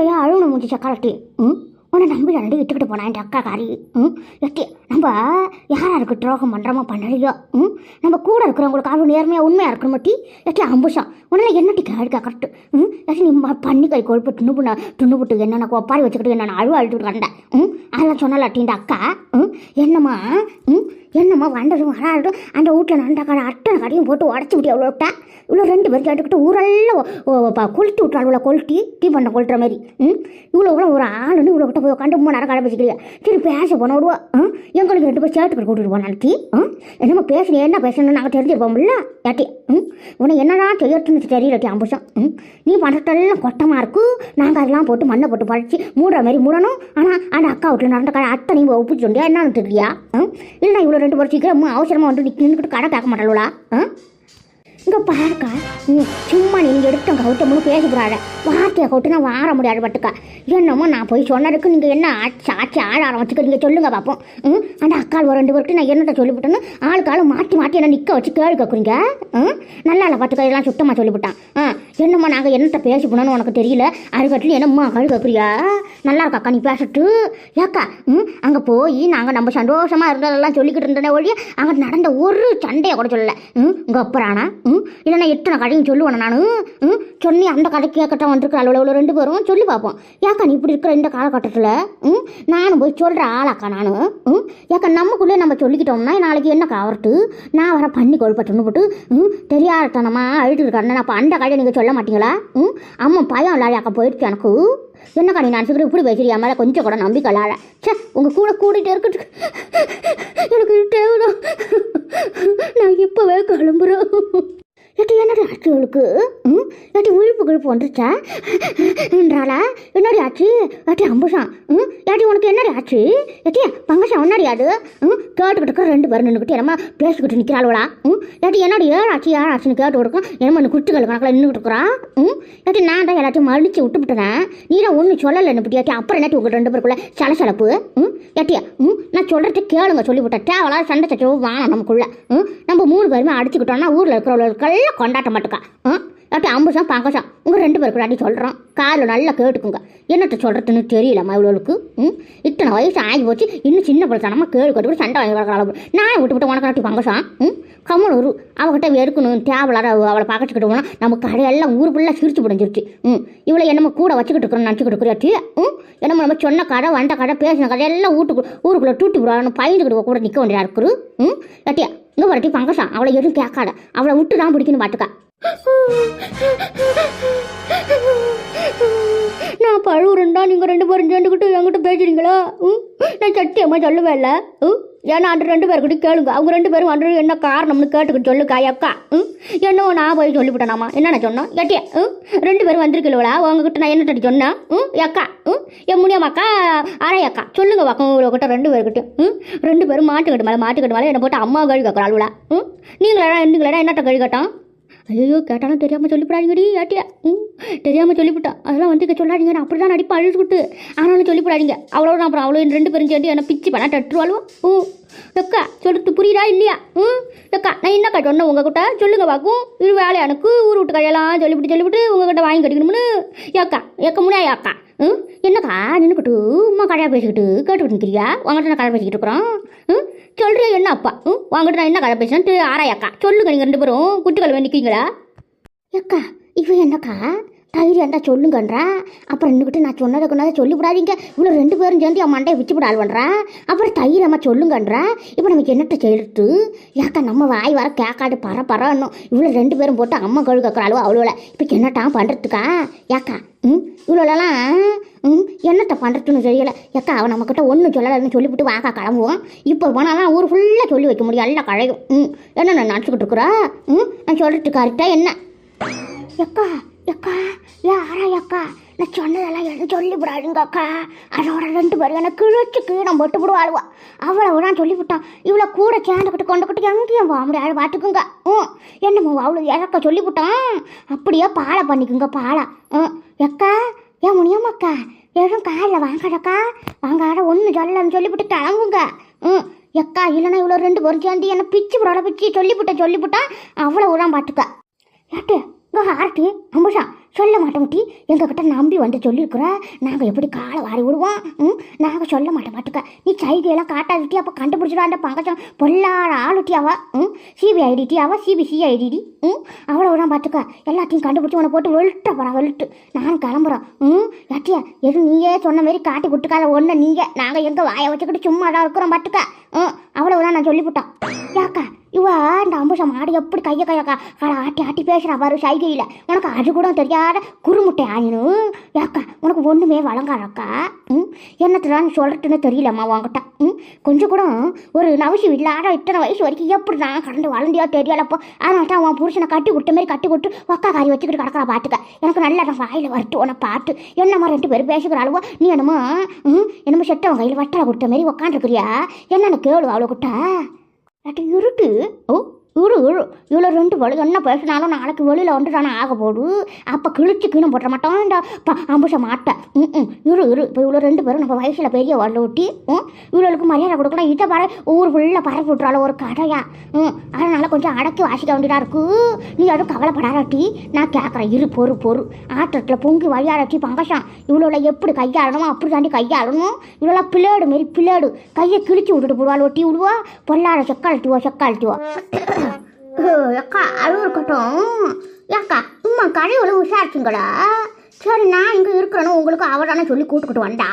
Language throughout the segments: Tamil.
எட்டியா அழுவணும் முடிஞ்ச கரெக்டு ம் உன்னை நம்பி ரெண்டு விட்டுக்கிட்டு போனேன் என் அக்கா காரி ம்? எட்டி நம்ம யாராருக்கு துரோகம் பண்ணுறோமோ பண்ணலையோ ம்? நம்ம கூட இருக்கிறவங்களுக்கு அவ்வளோ நேர்மையாக உண்மையாக இருக்கணும் மட்டி எட்டி அம்புஷம். உன்னால் என்னட்டி கேடுக்கா கரெக்டு ம்? எட்டி நீ பண்ணி கை கொழுப்பு துண்ணு புண்ண துண்ணு புட்டு என்னென்ன ஒப்பாரி வச்சுக்கிட்டு என்னென்ன அழுவ அழுத்துட்டு கிடந்தேன் ம்? அதெல்லாம் சொன்னலாட்டி இந்த அக்கா ம்? என்னம்மா ம்? என்னம்மா வண்டதும் வராட்டும் அந்த வீட்டில் நண்ட கடை அட்டனை கடையும் போட்டு உடச்சி விட்டு எவ்வளோ விட்டா? இவ்வளோ ரெண்டு பேரும் கேட்டுக்கிட்டு ஊரெல்லாம் ஒ- ஒ- கொளுத்தி விட்டாள் இவ்வளோ கொளுத்தி டீ பண்ண கொளுத்துற மாதிரி ம்? இவ்வளோ இவ்வளோ ஒரு ஆளுன்னு இவ்வளோ கூட்டு போய் உட்காந்து மூணு நேரம் கடை பேசிக்கிறீங்க சரி பேச போன விடுவா ஆ? எங்களுக்கு ரெண்டு பேர் சேர்த்து கூட்டிட்டு போனாலும் டீ ஆ? பேசணும் என்ன பேசணும்னு நாங்கள் தெரிஞ்சிருப்போம்ல? ஏட்டி ம்? உன்னை என்னடா செய்யறதுன்னு தெரியல அம்புஷம். ம்? நீ பண்ணுறதெல்லாம் கொட்டமாக இருக்கு. நாங்கள் அதெல்லாம் போட்டு மண்ணை போட்டு பழிச்சு மூடுற மாதிரி மூடணும். ஆனால் அந்த அக்கா வீட்டில் நடந்த கடை அத்தனையும் ஒப்பிச்சு சொன்னியா என்னன்னு தெரியலையா? ம்? இல்லைனா இவ்வளோ ரெண்டு பேர் சீக்கிரம் அவசரமாக வந்து நிற்க நின்றுக்கிட்டு கடை பார்க்க மாட்டாளா ஆ? இங்கே பாருக்கா நீ சும்மா நீங்கள் எடுத்த கௌட்டம்னு பேசி வார்த்தையை கவுட்டு நான் வார முடியாது பட்டுக்கா என்னமோ நான் போய் சொன்னதுக்கு நீங்கள் என்ன ஆச்சு ஆச்சு ஆள் ஆரம்பிச்சுக்க நீங்கள் சொல்லுங்கள் பார்ப்போம் ம்? அந்த அக்கால் ஒரு ரெண்டு பேருக்கு நான் என்னத்தை சொல்லிவிட்டேன்னு ஆளுக்கு ஆள் மாற்றி மாற்றி என்ன நிற்க வச்சு கேள்வி கேட்குறீங்க ம்? நல்லா இல்லை பார்த்துக்க இதெல்லாம் சுத்தமாக சொல்லிவிட்டான். ஆ என்னம்மா நாங்கள் என்னத்தை பேசி போனோன்னு உனக்கு தெரியல? அதுக்கட்டிலும் என்னம்மா கேள்வி கேட்குறியா நல்லா இருக்காக்கா நீ பேசட்டு. ஏக்கா ம் அங்கே போய் நாங்கள் நம்ம சந்தோஷமாக இருந்ததெல்லாம் சொல்லிக்கிட்டு இருந்தனே ஒழிய அங்கே நடந்த ஒரு சண்டையை கூட சொல்லலை. ம் உங்கள் அப்புறானா ம் இல்லைன்னா எத்தனை கதையும் சொல்லுவேன் நான்? ம்? சொன்னி அந்த கடைக்கு கேட்கட்டும் வந்திருக்கிற அவ்வளோ ரெண்டு பேரும் சொல்லி பார்ப்போம். ஏக்கா நீ இப்படி இருக்கிற இந்த காலகட்டத்தில் ம்? நானும் போய் சொல்கிற ஆளாக்கா நான் ம்? ஏக்கா நமக்குள்ளே நம்ம சொல்லிக்கிட்டோம்னா நாளைக்கு என்ன காவர்ட்டு நான் வர பண்ணி கொழுப்பட்டுன்னு போட்டு ம்? தெரியாதனமாக அழுட்டு இருக்காருன்னு அப்போ அந்த கதையை நீங்கள் சொல்ல மாட்டீங்களா? ம்? அம்மா பயம் இல்லாத போயிடுச்சு எனக்கு. என்ன கணி நான் சொல்கிறேன் இப்படி பேசுறியா? மேலே கொஞ்சம் கூட நம்பிக்கை இல்லாத. சே உங்கள் கூட கூட்டிகிட்டே இருக்கட்டு எனக்கு தேவைதான் நான் இப்போவே கிளம்புறேன் ஏட்டி என்னடி ஆச்சு அவளுக்கு ம்? ஏட்டி விழிப்பு கிழுப்பு வந்துருச்சா? என்றாளா? என்னடி ஆச்சு? எட்டி அம்புஷம்? ம்? ஏட்டி உனக்கு என்னடி ஆச்சு? எட்டி பங்கசம் என்னடி அது? ம்? கேட்டுக்கிட்டு ரெண்டு பேரும் நின்றுக்கிட்டு என்னமா பேசிக்கிட்டு நிற்கிறாளுவளா ம்? ஏட்டி என்னடி ஏழு ஆச்சு? ஏழு ஆச்சுன்னு கேட்டு கொடுக்கும்? என்னமோ இந்த குட்டிகள் கணக்கில் நின்றுக்கிட்டு இருக்கிறா? ம்? ஏட்டி நான் தான் எல்லாத்தையும் மடிச்சு விட்டு விட்டுறேன். நீ தான் ஒன்றும் சொல்லலை என்ன ஏட்டி அப்புறம் என்னட்டி உங்கள் ரெண்டு பேருக்குள்ள சலசலப்பு? ம்? ஏட்டியா ம்? நான் சொல்கிறத கேளுங்க சொல்லிவிட்டேன். தேவலாக சண்டை சச்சவும் வாங்க நமக்குள்ளே. ம்? நம்ம மூணு பேருமே அடிச்சுக்கிட்டோம்னா ஊரில் இருக்கிறவர்களுக்கெல்லாம் கொண்டாட்ட மாட்டுக்கா ம் ஏட்டி அம்புஷம் பங்கசம் உங்கள் ரெண்டு பேருக்கு அடி சொல்கிறோம் காலில் நல்லா கேட்டுக்குங்க. என்னத்த சொல்கிறதுன்னு தெரியலம்மா இவ்வளோக்கு ம்? இத்தனை வயசு ஆகி போச்சு. இன்னும் சின்ன பிள்ளைத்தனமாக கேள்வி கட்டு சண்டை வாங்கி வளர்க்கலாம் நான் விட்டு விட்டு உனக்கு நாட்டி பங்கசம் ம்? கம்மன் ஒரு அவகிட்ட வெறுக்கணும் தேவலாத அவளை பார்க்கச்சுக்கிட்டு போனால் நம்ம கடையெல்லாம் ஊர் ஃபுல்லாக சிரிச்சு புடிஞ்சிருச்சு. ம்? இவளை என்னமோ கூட வச்சுக்கிட்டு இருக்கிறோம் நினச்சிக்கிட்டு இருக்கிறாட்டி ம்? என்னமோ நம்ம சொன்ன கடை வந்த கடை பேசின கடை எல்லாம் வீட்டுக்கு ஊருக்குள்ளே டூட்டி விடுவாங்க பயந்துக்கிட்டு கூட நிற்க வேண்டியதாக இருக்குது. ம்? கட்டியா இங்கே வரட்டி பங்கசா. அவளை எதுவும் கேட்காத. அவளை விட்டு தான் பிடிக்கணும் பாட்டுக்கா நான் பழுவுறேன்டா நீங்கள் ரெண்டு பேரும் சேர்ந்துக்கிட்டு என்கிட்ட பேசுறீங்களா? ம் நான் சத்தியமாக சொல்லவே இல்லை ம் ஏன்னா அந்த ரெண்டு பேர்கிட்ட கேளுங்க. அவங்க ரெண்டு பேரும் அன்று என்ன காரணம்னு கேட்டுக்கிட்டு சொல்லுக்கா அக்கா. ம் என்னவோ நான் போய் சொல்லிவிட்டேனாமா? என்னென்ன சொன்னோம்? எட்டியா? ம் ரெண்டு பேரும் வந்திருக்கீங்களா? உங்ககிட்ட நான் என்ன சொன்னேன்? ம் அக்கா ம் என் முடியாமாக்கா அரை அக்கா. சொல்லுங்க வாக்கம் உங்ககிட்ட ரெண்டு பேர்கிட்ட ம் ரெண்டு பேரும் மாட்டுக்கிட்டு மேலே மாட்டுக்கிட்டு மேலே என்னை போட்டு அம்மா கழி கேட்குறாள் ம் நீங்களா இருந்தீங்களா என்னட்ட கழி கேட்டான் ஐயோ கேட்டாலும் தெரியாமல் சொல்லிவிடாதீங்கடி ஏட்டியா ம் தெரியாமல் சொல்லிவிட்டா. அதெல்லாம் வந்து சொல்லாதீங்க நான் அப்படி தான் நடிப்பா அழுதுகிட்டு ஆனாலும் சொல்லிவிடாதீங்க. அவ்வளோ நான் அப்புறம் அவ்வளோ ரெண்டு பேரும் சேர்ந்து என்ன பிச்சு பண்ணா தட்டுருவாளோ ம் அக்கா சொல்லிட்டு புரியுதா இல்லையா? ம் அக்கா நான் என்னக்கா சொன்னேன் உங்ககிட்ட? சொல்லுங்க பாக்கும் இது வேலை எனக்கு ஊர் விட்டு கையெல்லாம் சொல்லிவிட்டு சொல்லிவிட்டு உங்ககிட்ட வாங்கி கட்டிக்கணும்னு. ஏக்கா ஏக்க முடியாது அக்கா. ம்? என்னக்கா? நின்றுக்கிட்டு உமா கடையாக பேசிக்கிட்டு கேட்டுக்கிட்டு நிற்கிறியா உங்கள்கிட்ட நான் கடை பேசிக்கிட்டு இருக்கிறோம். ம்? சொல்கிறியா என்ன அப்பா? ம்? உங்ககிட்ட நான் என்ன கதை பேசுகிறேன் ஆராயக்கா. சொல்லுங்க நீங்கள் ரெண்டு பேரும். குட்டிகள் நிற்கிறீங்களா அக்கா இவ என்னக்கா? தைரியம்டா இருந்தால் சொல்லுங்கன்றா. அப்புறம் இன்னுக்கிட்டு நான் சொன்னதை கொண்டாத சொல்லிவிடாதீங்க. இவ்வளோ ரெண்டு பேரும் சேர்ந்து அவன் மண்டையை விச்சு விடால் பண்ணுறா அப்புறம் தைரியமாக சொல்லுங்கன்றா. இப்போ நமக்கு என்னட்ட செய்யறது? ஏக்கா நம்ம வாய் வர கேட்காது பர பரன்னும் இவ்வளோ ரெண்டு பேரும் போட்டு அம்மா கழுவு கேட்குறாளோ அவ்வளோல இப்போ என்னட்டா பண்ணுறதுக்கா ஏக்கா ம் இவ்வளோலாம் ம் என்னத்தை பண்ணுறதுன்னு தெரியல. ஏக்கா அவன் நம்மக்கிட்ட ஒன்றும் சொல்லலைன்னு சொல்லிவிட்டு வாக்கா கிளம்புவோம் இப்போ போனாலாம் ஊர் ஃபுல்லாக சொல்லி வைக்க முடியும். எல்லாம் கழையும் ம் என்ன நான் நினச்சிக்கிட்டு இருக்கிறா? ம் நான் சொல்கிறது கரெக்டாக என்ன? எக்கா அக்கா ஏன் ஆரா அக்கா நான் சொன்னதெல்லாம் என்ன சொல்லி விடாதுங்க அக்கா அதோட ரெண்டு பேரும் எனக்கு கிழிச்சு கீழே போட்டு விடுவாளுவா. அவ்வளவு நான் சொல்லிவிட்டான் இவ்வளோ கூட சேர்ந்துக்கிட்டு கொண்டுக்கிட்டு எங்கேயும் போக முடியாது பார்த்துக்குங்க. ம். என்னமோ அவ்வளோ இறக்க சொல்லிவிட்டான். அப்படியே பாலை பண்ணிக்குங்க பாலை. ம். எக்கா ஏன் முடியும் அக்கா எதுவும் காலில் வாங்காதக்கா வாங்காத ஒன்று சொல்லலன்னு சொல்லிவிட்டு கிளம்புங்க. ம். எக்கா இல்லைன்னா இவ்வளோ ரெண்டு பேரும் சேர்ந்து என்ன பிச்சு புரோட பிச்சு சொல்லிவிட்டேன் சொல்லிவிட்டான் அவ்வளோ தான் பார்த்துக்க. ஏட்டு இங்கே ஆர்த்தி அம்புஷா சொல்ல மாட்டோம் டி எங்ககிட்ட நம்பி வந்து சொல்லியிருக்கிற நாங்கள் எப்படி காலை வாரி விடுவோம்? ம்? நாங்கள் சொல்ல மாட்டோம் பாட்டுக்க நீ சைகையெல்லாம் காட்டாதுட்டி அப்போ கண்டுபிடிச்சிடும் அந்த பங்கச்சம். பொல்லாத ஆளுட்டி அவ ம்? சிபிஐடி அவ சிபிசிஐடி ம்? அவ்வளோதான் பார்த்துக்க எல்லாத்தையும் கண்டுபிடிச்சி உன்னை போட்டு வெளுட்ட போகிறா வெளுட்டு நானும் கிளம்புறோம் ம்? யாட்டியா எது நீயே சொன்ன மாதிரி காட்டி விட்டுக்காத ஒன்று நீங்கள் நாங்கள் எங்கே வாயை வச்சுக்கிட்டு சும்மா தான் இருக்கிறோம் பார்த்துக்க ம் அவ்வளவுதான் நான் சொல்லிவிட்டான் யாக்கா இவா இந்த அம்புஷம் மாடு எப்படி கையை கையக்கா கா ஆட்டி ஆட்டி பேசுகிறா பாரு சைகையில். உனக்கு அது கூட தெரியாத குறுமுட்டை ஆயினு. யாக்கா உனக்கு ஒன்றுமே வழங்காதக்கா ம் என்னத்துலான்னு சொல்கிறதுன்னு தெரியலம்மா உங்ககிட்ட ம் கொஞ்சம் கூட ஒரு நவசி இல்லாத இத்தனை வயசு வரைக்கும் எப்படி நான் கடந்து வளர்ந்தியோ தெரியலப்போ அதனால தான் உன் புருஷனை கட்டி கொடுத்த மாதிரி கட்டி கொடுத்து ஒக்கா காரி வச்சுக்கிட்டு கிடக்கிறா பார்த்துக்க எனக்கு நல்லா நான் வாயில் வரட்டு உன்னை பார்த்து. என்னம்மா ரெண்டு பேரும் பேசுகிற அளவோ நீ என்னமோ ம் என்னமோ செட்டவன் கையில் வட்டலை கொடுத்த மாதிரி உக்காந்துருக்குறியா? என்னன்னு கேளு அவ்வளோ கிட்ட அது இருட்டு. ஓ இழு இழு இவ்வளோ ரெண்டு வழி என்ன பேசினாலும் நாளைக்கு வெளியில் வந்து தானே ஆக போடு அப்போ கிழிச்சு கீழே போட்டுற மாட்டோம் இந்த ப அம்புஷ மாட்டேன் ம் ம். இரு இரு. இப்போ இவ்வளோ ரெண்டு பேரும் நம்ம வயசில் பெரிய வரல ஒட்டி ம். இவ்வளோக்கு மரியாதை கொடுக்கணும். இதை பர ஊர் ஃபுல்லாக பரப்பி விட்றால ஒரு கடையா. ம். அதனால் கொஞ்சம் அடக்கி வாசிக்க வேண்டியதாக இருக்கு. நீ அதுவும் கவலைப்படாதாட்டி நான் கேட்குறேன் இரு பொறு பொறு. ஆட்டத்தில் பொங்கி வழியாடட்டி பங்கஷம் இவ்வளோ எப்படி கையாளணுமோ அப்படி தாண்டி கையாளணும். இவ்வளோ பிளேடு மாரி பிளேடு. கையை கிழிச்சு விட்டுட்டு போடுவாள் ஒட்டி விடுவா பொல்லாட செக்காலட்டிவோ செக்காலட்டிவோ அக்கா அது இருக்கட்டும் ஏக்கா உம்மா கடையோட விசாரிச்சுங்களா சரி நான் இங்கே இருக்கிறேன்னு உங்களுக்கு அவரான சொல்லி கூட்டுக்கிட்டு வந்தா?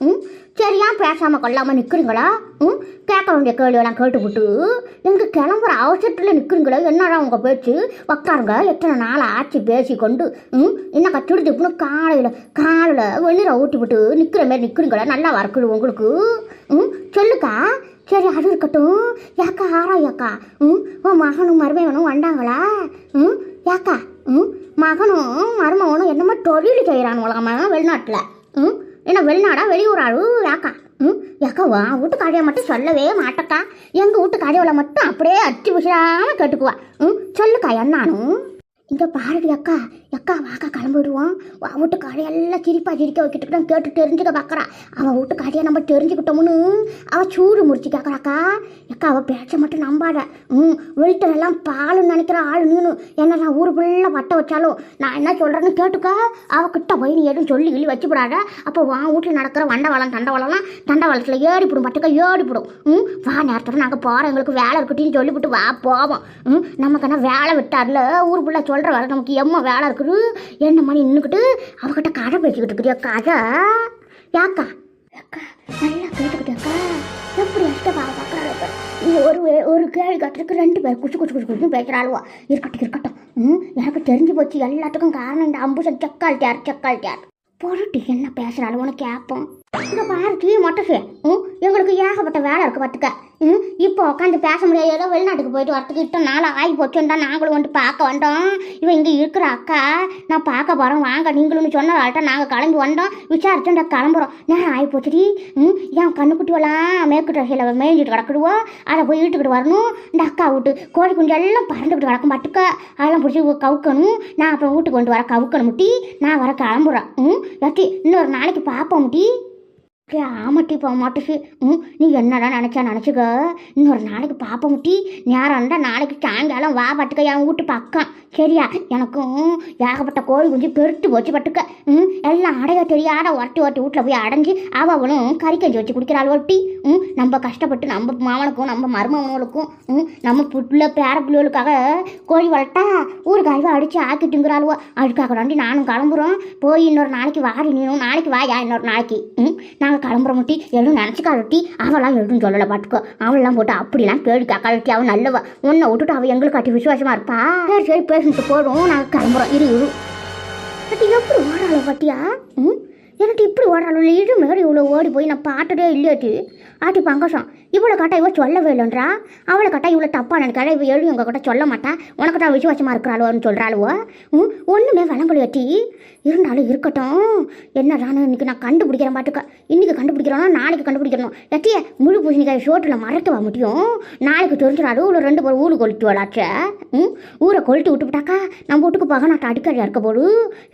ம் சரி ஏன் பேசாமல் கொள்ளாமல் நிற்கிறீங்களா ம் கேட்க வேண்டிய கேள்வியெல்லாம் கேட்டுவிட்டு எங்கே கிளம்புற அவசரத்தில் நிற்கிறீங்களா என்னடா உங்கள் பேச்சு? உக்காருங்க எத்தனை நாள் ஆச்சு பேசி கொண்டு ம் என்ன கச்சுடு காலையில் காலையில் வெந்நீரை ஊட்டி விட்டு நிற்கிற மாதிரி நிற்கிறீங்களா நல்லா வரக்குது உங்களுக்கு? ம் சொல்லுக்கா சரி அது இருக்கட்டும். யாக்கா ஆறா யாக்கா ம்? ஓ மகனும் மருமகனும் வந்தாங்களா? ம்? யாக்கா? ம்? மகனும் மருமகனும் என்னமோ தொழில் செய்கிறானுங்களாமா வெளிநாட்டில். ம்? என்ன வெளிநாடா வெளியூர்? ஆளு யாக்கா? ம்? யாக்கா வா வீட்டு கதையை மட்டும் சொல்லவே மாட்டக்கா. எங்கள் வீட்டு கதையோட மட்டும் அப்படியே அச்சு விஷயமாக கேட்டுக்குவா. ம்? சொல்லுக்கா என்னானும் இங்கே பாருடி அக்கா. அக்கா வாக்கா கிளம்பிடுவோம். அவன் வீட்டு காடையெல்லாம் சிரிப்பா சிரிக்க வைக்கிட்டு தான் கேட்டு தெரிஞ்சுக்க பார்க்குறா. அவன் வீட்டு காடையை நம்ம தெரிஞ்சுக்கிட்டோம்னு அவள் சூடு முடிச்சு கேட்குறாக்கா அக்கா. அவள் பேச்ச மட்டும் நம்பாத. ம் வீட்டிலெல்லாம் பாலுன்னு நினைக்கிற ஆள் நீனு. என்ன நான் ஊர் ஃபுல்லாக வட்ட வச்சாலும் நான் என்ன சொல்கிறேன்னு கேட்டுக்கா. அவகிட்ட போய் நீ எதுவும் சொல்லி கிள்ளி வச்சுப்படாத. அப்போ வா வீட்டில் நடக்கிற வண்டவாளம் தண்டவாளம்லாம் தண்டவாளத்தில் ஏறிப்படும். பட்டுக்க ஏறிப்படும். ம் வா நேரத்தில் நாங்கள் போகிறோம் எங்களுக்கு வேலை இருக்கட்டின்னு சொல்லிவிட்டு வா போவோம். ம் நமக்கு என்ன வேலை விட்டார்ல ஊர் ஃபுல்லாக சொல்கிற வேலை நமக்கு எம்மா வேலை இருக்குது. என்ன மணி நின்றுக்கிட்டு அவகிட்ட கதை பேசிக்கிட்டு இருக்கிறியா கதை? யாக்கா அக்கா நல்லா கேட்டுக்கிட்டு அக்கா எப்படி அஷ்டபாக பார்க்குறாள் நீ ஒரு ஒரு கேள்வி கட்டுறதுக்கு ரெண்டு பேர் குச்சி குச்சி குச்சி குச்சு பேசுகிறாளுவா இருக்கட்டும் இருக்கட்டும். ம் எனக்கு தெரிஞ்சு போச்சு. எல்லாத்துக்கும் காரணம் இந்த அம்புசன் செக்கால் டேர் பொருட்டு என்ன பேசுகிறாள் உனக்கு கேட்போம் இங்கே பாரு டிவி மொட்டை சே ம் எங்களுக்கு ஏகப்பட்ட வேலை இருக்குது பார்த்துக்க ம் இப்போ உட்காந்து பேச முடியாது. ஏதோ வெளிநாட்டுக்கு போயிட்டு வரத்துக்கு இட்டம் நாள் ஆகி போச்சுன்னு தான் நாங்களும் வந்து பார்க்க வந்தோம். இவன் இங்கே இருக்கிற அக்கா நான் பார்க்க போகிறோம் வாங்க. நீங்களும் ஆள்கிட்ட நாங்கள் கிளம்பி வந்தோம். விசாரிச்சுட்டு கிளம்புறோம். நேரம் ஆகி போச்சுடி? ம் என் கண்ணுக்குட்டிவெல்லாம் மேற்கு சில மேய்ஞ்சிட்டு கிடக்குடுவோ. அதை போய் வீட்டுக்கிட்டு வரணும். இந்த அக்கா வீட்டு கோழி குஞ்சு எல்லாம் பறந்துக்கிட்டு கிடக்கும் மாட்டுக்க அதெல்லாம் பிடிச்சி கவுக்கணும். நான் அப்புறம் வீட்டுக்கு கொண்டு வர கவுக்கணும் முட்டி. நான் வர கிளம்புறேன். ம் எட்டி இன்னொரு நாளைக்கு பார்ப்போம் முட்டி. ஆமாட்டி போக மாட்டுச்சு ம் நீ என்னடா நினச்சா நினச்சிக்க? இன்னொரு நாளைக்கு பாப்ப முட்டி நேரம் இருந்தால் நாளைக்கு சாயங்காலம் வா பட்டுக்க என் வீட்டு பக்கம். சரியா? எனக்கும் ஏகப்பட்ட கோழி குஞ்சு பெருத்து போச்சு பட்டுக்க ம் எல்லாம் அடைய தெரியாத ஒரட்டி ஒரட்டி வீட்டில் போய் அடைஞ்சு அவளும் கறி கஞ்சி வச்சு குடிக்கிறாள் ஒட்டி ம் நம்ம கஷ்டப்பட்டு நம்ம மாமனுக்கும் நம்ம மருமவனுக்கும் ம் நம்ம புள்ள பேர பிள்ளைகளுக்காக கோழி வளர்த்தா ஊருக்கு அறிவை அடித்து ஆக்கிட்டுங்கிறாளுவோ. அதுக்காக வேண்டி நானும் கிளம்புறோம். போய் இன்னொரு நாளைக்கு வாடி நீனும் நாளைக்கு வாயா இன்னொரு நாளைக்கு. ம் நாங்கள் கிளம்புற முட்டி எதுவும் நினச்சிக்காட்டி அவளாம் எதுவும் சொல்லலை பாட்டுக்கோ அவள்லாம் போட்டு அப்படிலாம் கேள்வி காக்காட்டி அவன் நல்லவ. உன்னை விட்டுட்டு அவள் எங்களுக்கு அட்டி விசுவாசமாக இருப்பா. சரி சரி பேசிட்டு போடுவோம் நாங்கள் கிளம்புறோம். இரு இரு. பட்டி எப்படி ஓடாளோ பாட்டியா? ம்? என்னட்டு இப்படி ஓடாளோ இது மேடம் இவ்வளோ ஓடி போய் நான் பாட்டுட்டே இல்லையாட்டி. ஆட்டி பங்கசம் இவ்வளோ கட்டா இவ சொல்லவே இல்லைன்றா? அவளை கட்டா இவ்வளோ தப்பா நினைக்காத இவ எழுதி உங்கள் கிட்ட சொல்ல மாட்டா? உனக்கு தான் விசுவாசமாக இருக்கிறாளோன்னு சொல்கிறாளுவோ ம் ஒன்றுமே விளம்பலையாட்டி இருந்தாலும் இருக்கட்டும். என்னடான்னு இன்னைக்கு நான் கண்டுபிடிக்கிறேன் பாட்டுக்க. இன்னைக்கு கண்டுபிடிக்கிறோன்னா நாளைக்கு கண்டுபிடிக்கணும். எட்டிய முழு பூசணிக்காய் ஷோட்டில் மறக்கவா முடியும் நாளைக்கு தெரிஞ்சிடாது இவ்வளோ ரெண்டு பேரும் ஊரு கொளுத்து வளாச்ச ம் ஊரை கொளுத்து விட்டுவிட்டாக்கா நம்ம வீட்டுக்கு போக நான் அடிக்கடியாக இருக்க போடு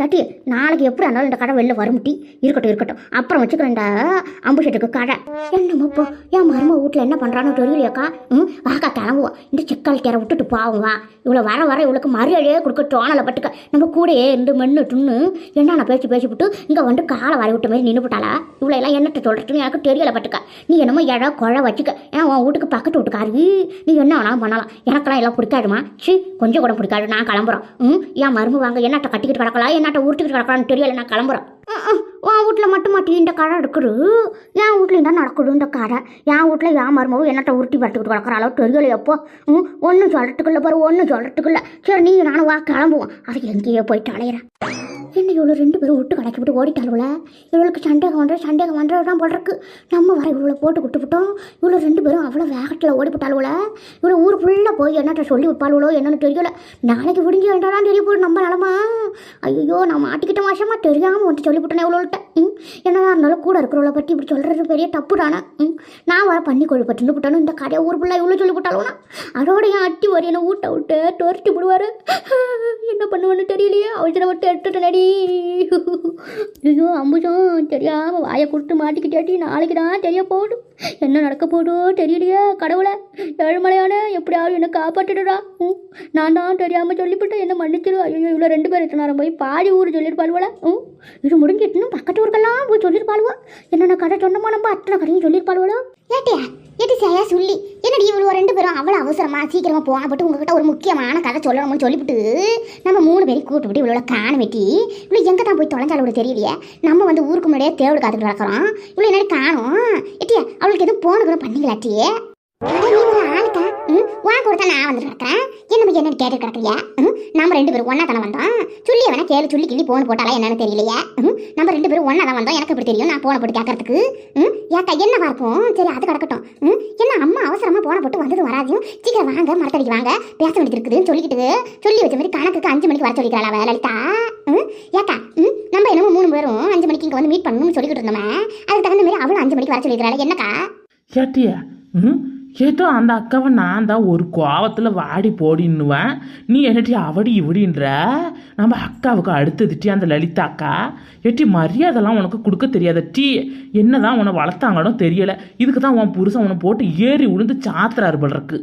எட்டி நாளைக்கு எப்படி இருந்தாலும் இந்த கடை வெளில வர முட்டி இருக்கட்டும் இருக்கட்டும். அப்புறம் வச்சுக்கிறேன்டா அம்புஷத்துக்கு கடை. என்னமோ இப்போ என் மரும வீட்டில் என்ன பண்ணுறான்னு தெரியலையாக்கா. ம் வாக்கா கிளம்புவோம். இந்த சிக்கல் கேரை விட்டுட்டு போவோம்? வா இவ்வளோ வர வர இவளுக்கு மரியாதையே கொடுக்க டோனலை பட்டுக்க. நம்ம கூடயே இருந்து மென்னு துண்ணு என்னென்ன பேசி பேசி விட்டு இங்கே வந்து காலை வர விட்ட மாதிரி நின்றுவிட்டாளா இவ்வளோ எல்லாம் என்னட்ட சொல்கிறதுன்னு எனக்கு தெரியலை பட்டுக்க. நீ என்னமோ இடம் குழ வச்சுக்க. ஏன் உன் வீட்டுக்கு பக்கத்து வீட்டுக்காரு? நீ என்ன வேணாலும் பண்ணலாம். எனக்கெல்லாம் எல்லாம் பிடிக்காதுமா? சி கொஞ்சம் கூட பிடிக்காது. நான் கிளம்புறோம் ம் என் மரும வாங்க என்னட்ட கட்டிக்கிட்டு கிடக்கலாம் என்னட்ட உருட்டிக்கிட்டு கிடக்கலாம்னு தெரியலை. நான் கிளம்புறோம் உன் வீட்டில் மட்டும் மாட்டி இந்த கடை எடுக்குது. என் வீட்டில் தான் நடக்குது இந்த கடை. என் வீட்டில் என் மருமவும் என்னட்ட உருட்டி படுத்துக்கிட்டு கிடக்குற? அளவு தெரியல எப்போ ம் ஒன்றும் சொல்கிறதுக்குள்ள பாரு ஒன்றும் சொல்கிறதுக்குள்ள சரி நீ நானும் வா கிளம்புவோம். அது எங்கேயோ போயிட்டு அலையிறேன் என்ன இவ்வளோ ரெண்டு பேரும் விட்டு கடைக்கி விட்டு ஓடிட்டாளுவல இவளுக்கு சண்டேகம் பண்ணுற சண்டேகம் பண்ணுறது தான் போடுறக்கு நம்ம வர இவ்வளோ போட்டு விட்டு விட்டோம். இவ்வளோ ரெண்டு பேரும் அவ்வளோ வேகத்தில் ஓடி இவ்வளோ ஊர் ஃபுல்லாக போய் என்னட்ட சொல்லி வைப்பாளுவளோ என்னன்னு தெரியல. நாளைக்கு விடிஞ்சு வேண்டாம் தெரிய போய் நம்ம நிலமா. ஐயோ நான் மாட்டிக்கிட்ட மாசமா தெரியாமல் வந்து சொல்லிவிட்டேன் எவ்வளோட்ட ம்? என்னதான் இருந்தாலும் கூட இருக்கிறவளை பற்றி இப்படி சொல்கிறது பெரிய தப்பு தானே ம்? நான் வர பண்ணி கொழுப்பட்டுன்னு விட்டாலும் இந்த கடையை ஊர் பிள்ளை இவ்வளோ சொல்லி விட்டாலும் அதோட என் அட்டி வர என்னை ஊட்ட விட்டு துரட்டி விடுவார். என்ன பண்ணுவேன்னு தெரியலையே. அவசர விட்டு எடுத்துட்டு நடி ஐயோ அம்புஜம் தெரியாமல் வாயை கொடுத்து மாட்டிக்கிட்டாட்டி நாளைக்கு தான் தெரிய போடும் என்ன நடக்க போதோ தெரியலையே கடவுளை. ஏழுமலையான எப்படியாவது என்னை காப்பாற்றிடுறா ம் நான் தான் தெரியாமல் சொல்லிவிட்டு என்ன மன்னிச்சிடும் ஐயோ இவ்வளோ ரெண்டு பேர் எத்தனை நேரம் போய் பாதி ஊர் சொல்லியிருப்பாளுவல ம் இது முடிஞ்சிட்டுன்னு பக்கத்து ஊருக்கெல்லாம் போய் சொல்லியிருப்பாளுவா என்னென்ன கதை சொன்னமா நம்ம அத்தனை கதையும் சொல்லியிருப்பாளுவலோ ஏட்டியா? ஏட்டி சேயா சொல்லி. என்னடி இவ்வளோ ரெண்டு பேரும் அவ்வளோ அவசரமா சீக்கிரமா போனப்பட்டு உங்ககிட்ட ஒரு முக்கியமான கதை சொல்லணும்னு சொல்லிவிட்டு நம்ம மூணு பேரையும் கூப்பிட்டு இவ்வளோ காண வெட்டி. இவ்வளோ எங்கே தான் போய் தொலைஞ்சாலும் கூட தெரியலையே. நம்ம வந்து ஊருக்கு முன்னாடியே தேவடு காத்துட்டு கிடக்குறோம் இவ்வளோ என்னடி காணும்? ஏட்டியா அவளுக்கு எதுவும் போன கூட பண்ணிக்கலாட்டியே அட, கொடுத்தா ஒரு ஆளுக்கா ம் உன் கூட நான் வந்து கிடக்குறேன் என்ன என்னன்னு கேட்டு கிடக்குறியா? ம் நம்ம ரெண்டு பேரும் ஒன்றா தானே வந்தோம்? சொல்லி வேணா கேளு சொல்லி கிள்ளி போன் போட்டாலே என்னன்னு தெரியலையே? ம் நம்ம ரெண்டு பேரும் ஒன்றா தான் வந்தோம். எனக்கு இப்படி தெரியும்? நான் போன போட்டு கேட்கறதுக்கு. ம் ஏக்கா என்னவா இருக்கும் சரி அது கிடக்கட்டும். ம் என்ன அம்மா அவசரமா போன போட்டு வந்தது வராதையும் சீக்கிரம் வாங்க மரத்தடிக்கு வாங்க. பேச வேண்டியது இருக்குதுன்னு சொல்லிக்கிட்டு சொல்லி வச்ச மாதிரி கணக்குக்கு அஞ்சு மணிக்கு வர சொல்லிக்கிறாளா லலிதா? ம் ஏக்கா ம் நம்ம என்னமோ மூணு பேரும் அஞ்சு மணிக்கு இங்கே வந்து மீட் பண்ணணும்னு சொல்லிக்கிட்டு இருந்தோமே. அதுக்கு தகுந்த மாதிரி அவளும் அஞ்சு மணிக்கு வர சொல்லிக்கிறாள் என்னக்கா? ஏட்டியா ம் ஏட்டோ அந்த அக்காவை நான் தான் ஒரு கோவத்தில் வாடி போடின்னுவேன். நீ என்னட்டி அவடி இவடின்ற? நம்ம அக்காவுக்கு அடுத்ததுட்டி அந்த லலிதா அக்கா. ஏட்டி மரியாதைலாம் உனக்கு கொடுக்க தெரியாத டீ என்னதான் உன்னை வளர்த்தாங்களோ தெரியல. இதுக்கு தான் உன் புருஷன் உன்னை போட்டு ஏறி விழுந்து சாத்துறாரு போலருக்கு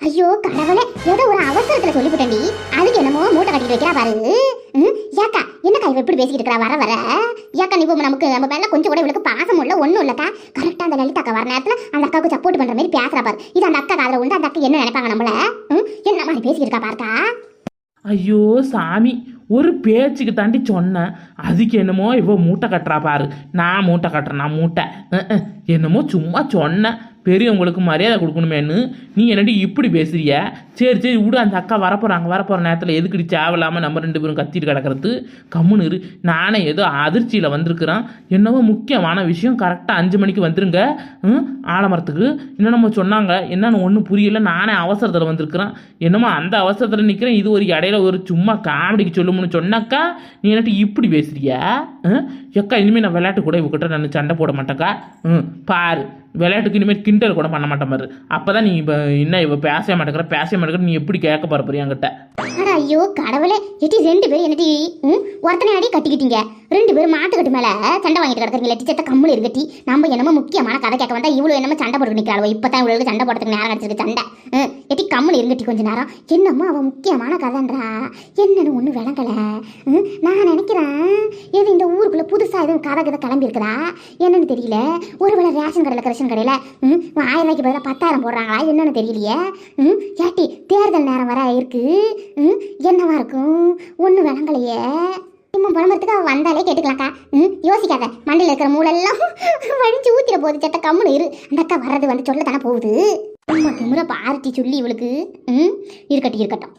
ஐயோ கடவுளே ஏதோ ஒரு அவசரத்தில் சொல்லிவிட்டேன் அதுக்கு என்னமோ மூட்டை கட்டிட்டு வைக்கிறா பாரு. ஏக்கா என்னக்கா இவ இப்படி பேசிக்கிட்டு இருக்கா? வர வர. ஏக்கா நீ நமக்கு நம்ம மேல கொஞ்சம் கூட இவளுக்கு பாசம் இல்ல ஒன்றும் இல்லக்கா. கரெக்டா அந்த லலிதா அக்கா வர நேரத்தில் அந்த அக்காவுக்கு சப்போர்ட் பண்ற மாதிரி பேசுறா பாரு. இது அந்த அக்கா காதல உண்டு அந்த அக்கா என்ன நினைப்பாங்க நம்மள? என்ன மாதிரி பேசிக்கிட்டு இருக்கா பாருக்கா? ஐயோ சாமி ஒரு பேச்சுக்கு தாண்டி சொன்னேன் அதுக்கு என்னமோ இவ மூட்டை கட்டுறா பாரு. நான் மூட்டை கட்டுறேன் நான் மூட்டை. என்னமோ சும்மா சொன்னேன் பெரியவங்களுக்கு மரியாதை கொடுக்கணுமேன்னு நீ என்னடி இப்படி பேசுறிய? சரி சரி விடு அந்த அக்கா வரப்போகிறாங்க வரப்போகிற நேரத்தில் எதுக்குடி தேவையில்லாமல் நம்ம ரெண்டு பேரும் கத்திட்டு கிடக்கிறது? கம்முன்னு இரு. நானே ஏதோ அதிர்ச்சியில் வந்திருக்கிறேன். என்னவோ முக்கியமான விஷயம். கரெக்டாக அஞ்சு மணிக்கு வந்துருங்க. ம், ஆலமரத்துக்கு. நம்ம சொன்னாங்க? என்னென்னு ஒன்றும் புரியல. நானே அவசரத்தில் வந்திருக்கிறேன். என்னமோ அந்த அவசரத்தில் நிற்கிறேன் இது ஒரு இடையில ஒரு சும்மா காமெடிக்கு சொல்லும்னு சொன்னாக்கா நீ என்னட்டு இப்படி பேசுறியா? ம்? எக்கா இனிமேல் நான் விளையாட்டு கூட இவக்கிட்ட நான் சண்டை போட மாட்டேக்கா. ம் பாரு. விளையாட்டுக்கு இனிமேல் கிண்டல் கூட பண்ண மாட்டேன் பாரு. அப்போ தான் நீ இப்போ என்ன இவ பேச மாட்டேங்கிற பேச மாட்டேங்கிற நீ எப்படி கேட்க போற போறியா என்கிட்ட. ஐயோ கடவுளே எட்டி ரெண்டு பேரும் என்னடி ம் ஒருத்தனை அடி கட்டிக்கிட்டீங்க? ரெண்டு பேரும் மாட்டுக்கட்டு மேல சண்டை வாங்கிட்டு கிடக்குறீங்க லெட்டி சத்த கம்மல் இருக்கட்டி நம்ம என்னமோ முக்கியமான கதை கேட்க வந்தால் இவ்வளவு என்னமோ சண்டை போட்டு நிற்கிறாள் இப்போ தான் இவ்வளோ சண்டை போடுறதுக்கு நேரம் கிடச்சிருக்கு சண்டை. ம், எட்டி கம்மல் இருக்கட்டி கொஞ்ச நேரம். என்னமோ அவன் முக்கியமான கதைன்றா? என்னன்னு ஒன்றும் விளங்கலை. ம், நான் நினைக்கிறேன் எது புதுசாக எதுவும் கதை கதை கிளம்பியிருக்குதா என்னன்னு தெரியல. ஒருவேளை ரேஷன் கடையில் ரேஷன் கடையில் ம் ஆயிரம் ரூபாய்க்கு பதிலாக பத்தாயிரம் போடுறாங்களா? என்னன்னு தெரியலையே. ம் ஏட்டி தேர்தல் நேரம் வர இருக்குது ம் என்னவா இருக்கும்? ஒன்றும் விளங்கலையே. இன்னும் புலம்புறதுக்கு அவள் வந்தாலே கேட்டுக்கலாக்கா ம் யோசிக்காத. மண்டையில் இருக்கிற மூளெல்லாம் வடிச்சு ஊத்திர போகுது. சட்ட கம்முன்னு இரு. அந்த அக்கா வர்றது வந்து சொல்ல தானே போகுது. அம்மா திமுறை பார்ட்டி சொல்லி இவளுக்கு. ம் இருக்கட்டும் இருக்கட்டும்.